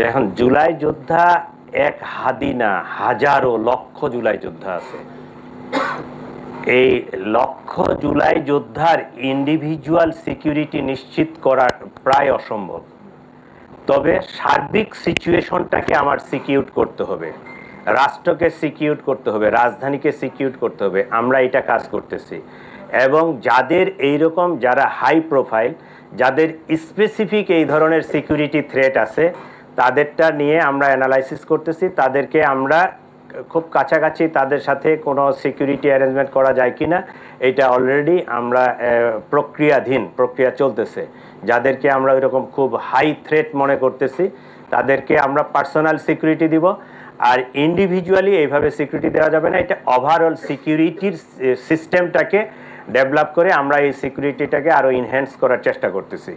এখন জুলাই যোদ্ধা এক হাদি না, হাজারো লক্ষ জুলাই যোদ্ধা আছে। এই লক্ষ জুলাই যোদ্ধার ইন্ডিভিজুয়াল সিকিউরিটি নিশ্চিত করা প্রায় অসম্ভব। তবে সার্বিক সিচুয়েশনটাকে আমার সিকিউর করতে হবে। রাষ্ট্রকে সিকিউর করতে হবে, রাজধানীকে সিকিউর করতে হবে, আমরা এটা কাজ করতেছি। এবং যাদের এইরকম, যারা হাই প্রোফাইল যাদের স্পেসিফিক এই ধরনের সিকিউরিটি থ্রেট আছে তাদেরটা নিয়ে আমরা অ্যানালাইসিস করতেছি। তাদেরকে আমরা খুব কাছাকাছি তাদের সাথে কোনো সিকিউরিটি অ্যারেঞ্জমেন্ট করা যায় কি না এটা অলরেডি আমরা প্রক্রিয়াধীন, প্রক্রিয়া চলতেছে। যাদেরকে আমরা ওইরকম খুব হাই থ্রেট মনে করতেছি, তাদেরকে আমরা পার্সোনাল সিকিউরিটি দিব। আর ইন্ডিভিজুয়ালি এইভাবে সিকিউরিটি দেওয়া যাবে না, এটা ওভারঅল সিকিউরিটির সিস্টেমটাকে ডেভেলপ করে আমরা এই সিকিউরিটিটাকে আরও ইনহ্যান্স করার চেষ্টা করতেছি।